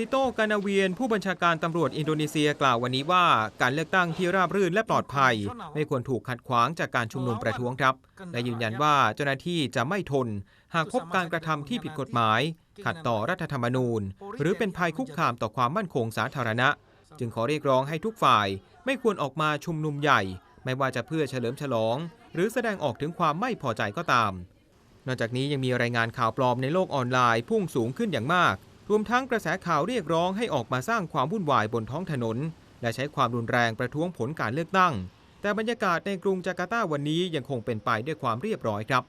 ติโตกานาเวียน ผู้บัญชาการตำรวจอินโดนีเซียกล่าววันนี้ว่า การเลือกตั้งที่ราบรื่นและปลอดภัย ไม่ควรถูกขัดขวางจากการชุมนุมประท้วงครับ และยืนยันว่าเจ้าหน้าที่จะไม่ทน หากพบการกระทำที่ผิดกฎหมาย ขัดต่อรัฐธรรมนูญ หรือเป็นภัยคุกคามต่อความมั่นคงสาธารณะ จึงขอเรียกร้องให้ทุกฝ่าย ไม่ควรออกมาชุมนุมใหญ่ ไม่ว่าจะเพื่อเฉลิมฉลอง หรือแสดงออกถึงความไม่พอใจก็ตาม นอกจากนี้ยังมีรายงานข่าวปลอมในโลกออนไลน์พุ่งสูงขึ้นอย่างมาก รวมทั้งกระแสข่าวเรียกร้องให้ออกมาสร้างความวุ่นวายบนท้องถนน และใช้ความรุนแรงประท้วงผลการเลือกตั้ง แต่บรรยากาศในกรุงจาการ์ตาวันนี้ยังคงเป็นไปด้วยความเรียบร้อยครับ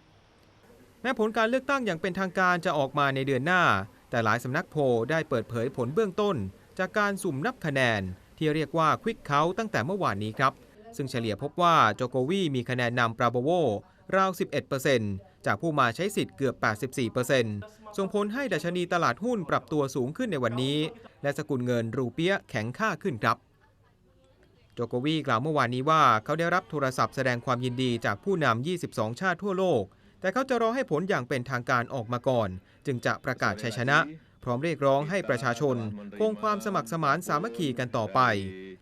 แม้ผลการเลือกตั้งอย่างเป็นทางการจะออกมาในเดือนหน้า แต่หลายสำนักโพลได้เปิดเผยผลเบื้องต้น จากการสุ่มนับคะแนน ที่เรียกว่าควิกเคาตั้งแต่เมื่อวานนี้ครับซึ่งเฉลี่ยพบว่าโจโกวีมีคะแนนนำปราโบโวราว 11% จากผู้มาใช้สิทธิ์เกือบ 84%ส่งผลให้ดัชนีตลาดหุ้นปรับตัวสูงขึ้นในวันนี้ และสกุลเงินรูเปียแข็งค่าขึ้นครับ โจโกวีกล่าวเมื่อวานนี้ว่าเขาได้รับโทรศัพท์แสดงความยินดีจากผู้นำ 22 ชาติทั่วโลก แต่เขาจะรอให้ผลอย่างเป็นทางการออกมาก่อน จึงจะประกาศชัยชนะ พร้อมเรียกร้องให้ประชาชนคงความสมัครสมานสามัคคีกันต่อไป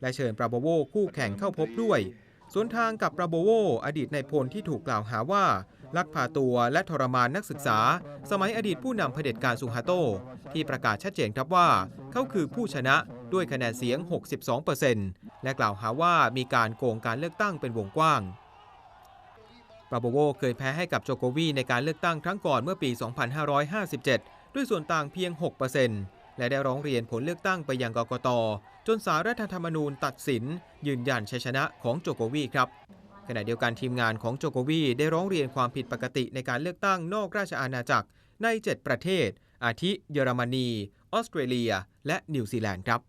และเชิญปราโบโวคู่แข่งเข้าพบด้วยสวนทางกับปราโบโวอดีตนายพลที่ถูกกล่าวหาว่า ลักพาตัวและทรมานนักศึกษา สมัยอดีตผู้นำเผด็จการสุฮาโต ที่ประกาศชัดเจนครับว่า เขาคือผู้ชนะด้วยคะแนนเสียง 62%และกล่าวหาว่ามีการโกงการเลือกตั้งเป็นวงกว้างปาโบโวเคยแพ้ให้กับโจโกวีในการเลือกตั้งครั้งก่อนเมื่อปี 2557 ด้วยส่วนต่างเพียง 6%และได้ร้องเรียนผลเลือกตั้งไปยังกกต จนสารรัฐธรรมนูญตัดสิน ยืนยันชัยชนะของโจโกวีครับ ขณะเดียวกันทีมงานของโจโกวีได้ร้องเรียนความผิดปกติในการเลือกตั้งนอกราชอาณาจักรใน 7 ประเทศ อาทิเยอรมนี ออสเตรเลีย และนิวซีแลนด์ครับ